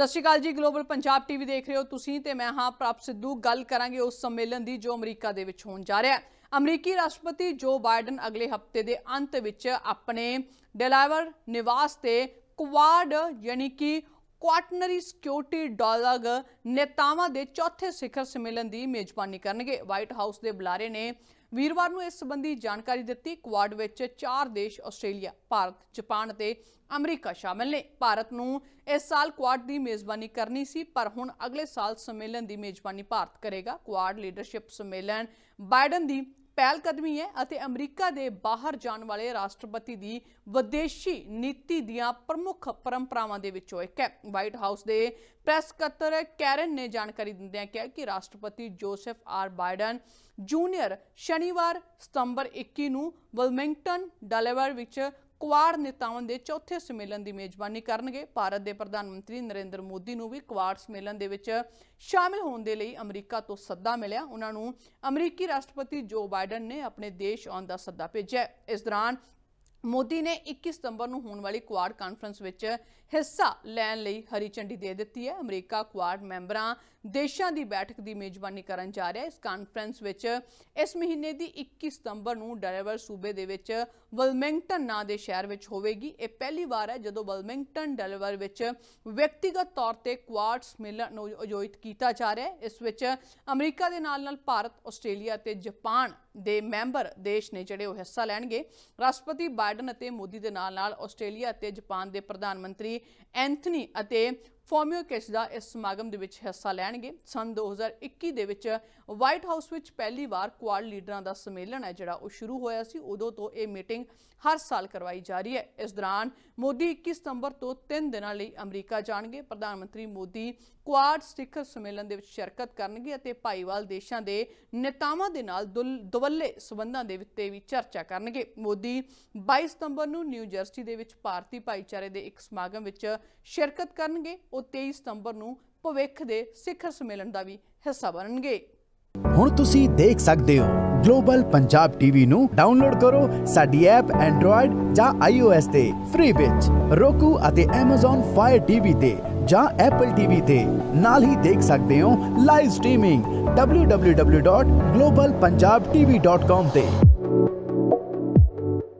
ਸਤਿ ਸ਼੍ਰੀ ਅਕਾਲ ਜੀ global Punjab TV ਦੇਖ ਰਹੇ ਹੋ ਤੁਸੀਂ ਤੇ ਮੈਂ ਹਾਂ ਪ੍ਰਭ ਸਿੱਧੂ। ਗੱਲ ਕਰਾਂਗੇ ਉਸ ਸੰਮੇਲਨ ਦੀ ਜੋ ਅਮਰੀਕਾ ਦੇ ਵਿੱਚ ਹੋਣ ਜਾ ਰਿਹਾ ਹੈ। ਅਮਰੀਕੀ ਰਾਸ਼ਟਰਪਤੀ ਜੋ ਬਾਈਡਨ ਅਗਲੇ ਹਫ਼ਤੇ ਦੇ ਅੰਤ ਵਿੱਚ ਆਪਣੇ ਡੈਲਾਵਰ ਨਿਵਾਸ ਤੇ ਕੁਆਡ ਯਾਨੀ ਕਿ ਕੁਆਟਨਰੀ ਸਿਕਿਉਰਿਟੀ ਡਾਇਲਾਗ ਨੇਤਾਵਾਂ ਦੇ ਚੌਥੇ ਸਿਖਰ ਸੰਮੇਲਨ ਦੀ ਮੇਜ਼ਬਾਨੀ ਕਰਨਗੇ। ਵਾਈਟ ਹਾਊਸ ਦੇ ਬੁਲਾਰੇ ਨੇ ਵੀਰਵਾਰ ਨੂੰ ਇਸ ਸੰਬੰਧੀ ਜਾਣਕਾਰੀ ਦਿੱਤੀ। ਕੁਆਡ ਵਿੱਚ ਚਾਰ ਦੇਸ਼, ਆਸਟ੍ਰੇਲੀਆ, ਭਾਰਤ, ਜਾਪਾਨ ਅਤੇ ਅਮਰੀਕਾ ਸ਼ਾਮਲ ਨੇ। ਭਾਰਤ ਨੂੰ ਇਸ ਸਾਲ ਕੁਆਡ ਦੀ ਮੇਜ਼ਬਾਨੀ ਕਰਨੀ ਸੀ, ਪਰ ਹੁਣ ਅਗਲੇ ਸਾਲ ਸੰਮੇਲਨ ਦੀ ਮੇਜ਼ਬਾਨੀ ਭਾਰਤ ਕਰੇਗਾ। ਕੁਆਡ ਲੀਡਰਸ਼ਿਪ ਸੰਮੇਲਨ ਬਾਈਡਨ ਦੀ ਪਹਿਲ ਹੈ ਅਤੇ ਅਮਰੀਕਾ ਦੇ ਬਾਹਰ ਜਾਣ ਵਾਲੇ ਰਾਸ਼ਟਰਪਤੀ ਦੀ ਵਿਦੇਸ਼ੀ ਨੀਤੀ ਦੀਆਂ ਪ੍ਰਮੁੱਖ ਪਰੰਪਰਾਵਾਂ ਦੇ ਵਿੱਚੋਂ ਇੱਕ ਹੈ। ਵਾਈਟ ਹਾਊਸ ਦੇ ਪ੍ਰੈਸ ਸਕੱਤਰ ਕੈਰਨ ਨੇ ਜਾਣਕਾਰੀ ਦਿੰਦਿਆਂ ਕਿਹਾ ਕਿ ਰਾਸ਼ਟਰਪਤੀ ਜੋਸਫ ਆਰ ਬਾਈਡਨ ਜੂਨੀਅਰ ਸ਼ਨੀਵਾਰ ਸਤੰਬਰ 21 ਨੂੰ ਵਲਮਿੰਗਟਨ ਡੈਲਾਵੇਅਰ ਵਿੱਚ ਕੁਆੜ ਨੇਤਾਵਾਂ ਦੇ ਚੌਥੇ ਸੰਮੇਲਨ ਦੀ ਮੇਜ਼ਬਾਨੀ ਕਰਨਗੇ। ਭਾਰਤ ਦੇ ਪ੍ਰਧਾਨ ਮੰਤਰੀ ਨਰਿੰਦਰ ਮੋਦੀ ਨੂੰ ਵੀ ਕੁਆੜ ਸੰਮੇਲਨ ਦੇ ਵਿੱਚ ਸ਼ਾਮਿਲ ਹੋਣ ਦੇ ਲਈ ਅਮਰੀਕਾ ਤੋਂ ਸੱਦਾ ਮਿਲਿਆ। ਉਹਨਾਂ ਨੂੰ ਅਮਰੀਕੀ ਰਾਸ਼ਟਰਪਤੀ ਜੋ ਬਾਈਡਨ ਨੇ ਆਪਣੇ ਦੇਸ਼ ਆਉਣ ਦਾ ਸੱਦਾ ਭੇਜਿਆ ਇਸ ਦੌਰਾਨ ਮੋਦੀ ਨੇ 21 ਸਤੰਬਰ ਨੂੰ ਹੋਣ ਵਾਲੀ ਕੁਆਡ ਕਾਨਫਰੰਸ ਵਿੱਚ ਹਿੱਸਾ ਲੈਣ ਲਈ ਹਰੀ ਝੰਡੀ ਦੇ ਦਿੱਤੀ ਹੈ। ਅਮਰੀਕਾ ਕੁਆਡ ਮੈਂਬਰਾਂ ਦੇਸ਼ਾਂ ਦੀ ਬੈਠਕ ਦੀ ਮੇਜ਼ਬਾਨੀ ਕਰਨ ਜਾ ਰਿਹਾ ਹੈ। ਇਸ ਕਾਨਫਰੰਸ ਵਿੱਚ ਇਸ ਮਹੀਨੇ ਦੀ 21 ਸਤੰਬਰ ਨੂੰ ਡੈਲਾਵੇਅਰ ਸੂਬੇ ਦੇ ਵਿੱਚ ਵਲਮਿੰਗਟਨ ਨਾਂ ਦੇ ਸ਼ਹਿਰ ਵਿੱਚ ਹੋਵੇਗੀ। ਇਹ ਪਹਿਲੀ ਵਾਰ ਹੈ ਜਦੋਂ ਵਲਮਿੰਗਟਨ ਡੈਲਾਵੇਅਰ ਵਿੱਚ ਵਿਅਕਤੀਗਤ ਤੌਰ ਤੇ ਕੁਆਡ ਸੰਮੇਲਨ ਨੂੰ ਆਯੋਜਿਤ ਕੀਤਾ ਜਾ ਰਿਹਾ ਹੈ। ਇਸ ਵਿੱਚ ਅਮਰੀਕਾ ਦੇ ਨਾਲ ਨਾਲ ਭਾਰਤ, ਆਸਟ੍ਰੇਲੀਆ ਤੇ ਜਾਪਾਨ ਦੇ ਮੈਂਬਰ ਦੇਸ਼ ਨੇ ਜਿਹੜੇ ਉਹ ਹਿੱਸਾ ਲੈਣਗੇ। ਰਾਸ਼ਟਰਪਤੀ ਬਾਈਡਨ ਅਤੇ ਮੋਦੀ ਦੇ ਨਾਲ ਨਾਲ ਆਸਟ੍ਰੇਲੀਆ ਅਤੇ ਜਾਪਾਨ ਦੇ ਪ੍ਰਧਾਨ ਮੰਤਰੀ ਐਂਥਨੀ ਅਤੇ ਫੋਮਿਓਕਿਸ ਦਾ ਇਸ ਸਮਾਗਮ ਦੇ ਵਿੱਚ ਹਿੱਸਾ ਲੈਣਗੇ। ਸਨ 2021 ਦੇ ਵਿੱਚ ਵਾਈਟ ਹਾਊਸ ਵਿੱਚ ਪਹਿਲੀ ਵਾਰ ਕੁਆਡ ਲੀਡਰਾਂ ਦਾ ਸੰਮੇਲਨ ਹੈ, ਜਿਹੜਾ ਉਹ ਸ਼ੁਰੂ ਹੋਇਆ ਸੀ। ਉਦੋਂ ਤੋਂ ਇਹ ਮੀਟਿੰਗ ਹਰ ਸਾਲ ਕਰਵਾਈ ਜਾ ਰਹੀ ਹੈ। ਇਸ ਦੌਰਾਨ ਮੋਦੀ 21 ਸਤੰਬਰ ਤੋਂ 3 ਦਿਨਾਂ ਲਈ ਅਮਰੀਕਾ ਜਾਣਗੇ। ਪ੍ਰਧਾਨ ਮੰਤਰੀ ਮੋਦੀ ਕੁਆਡ ਸਿਖਰ ਸੰਮੇਲਨ ਦੇ ਵਿੱਚ ਸ਼ਿਰਕਤ ਕਰਨਗੇ ਅਤੇ ਭਾਈਵਾਲ ਦੇਸ਼ਾਂ ਦੇ ਨੇਤਾਵਾਂ ਦੇ ਨਾਲ ਦੁਲ- ਦੁਵੱਲੇ ਸਬੰਧਾਂ ਦੇ ਉੱਤੇ ਵੀ ਚਰਚਾ ਕਰਨਗੇ। ਮੋਦੀ 22 ਸਤੰਬਰ ਨੂੰ ਨਿਊ ਜਰਸੀ ਦੇ ਵਿੱਚ ਭਾਰਤੀ ਭਾਈਚਾਰੇ ਦੇ ਇੱਕ ਸਮਾਗਮ ਵਿੱਚ ਸ਼ਿਰਕਤ ਕਰਨਗੇ। ਉਹ 23 ਸਤੰਬਰ ਨੂੰ ਭਵਿੱਖ ਦੇ ਸਿਖਰ ਸੰਮੇਲਨ ਦਾ ਵੀ ਹਿੱਸਾ ਬਣਨਗੇ। ਹੁਣ ਤੁਸੀਂ ਦੇਖ ਸਕਦੇ ਹੋ, ਗਲੋਬਲ ਪੰਜਾਬ ਟੀਵੀ ਨੂੰ ਡਾਊਨਲੋਡ ਕਰੋ ਸਾਡੀ ਐਪ ਐਂਡਰੋਇਡ ਜਾਂ ਆਈਓਐਸ ਤੇ, ਫ੍ਰੀ ਵਿੱਚ roku ਅਤੇ Amazon Fire TV ਤੇ ਜਾਂ Apple TV ਤੇ। ਨਾਲ ਹੀ ਦੇਖ ਸਕਦੇ ਹੋ ਲਾਈਵ ਸਟ੍ਰੀਮਿੰਗ www.globalpunjabtv.com ਤੇ।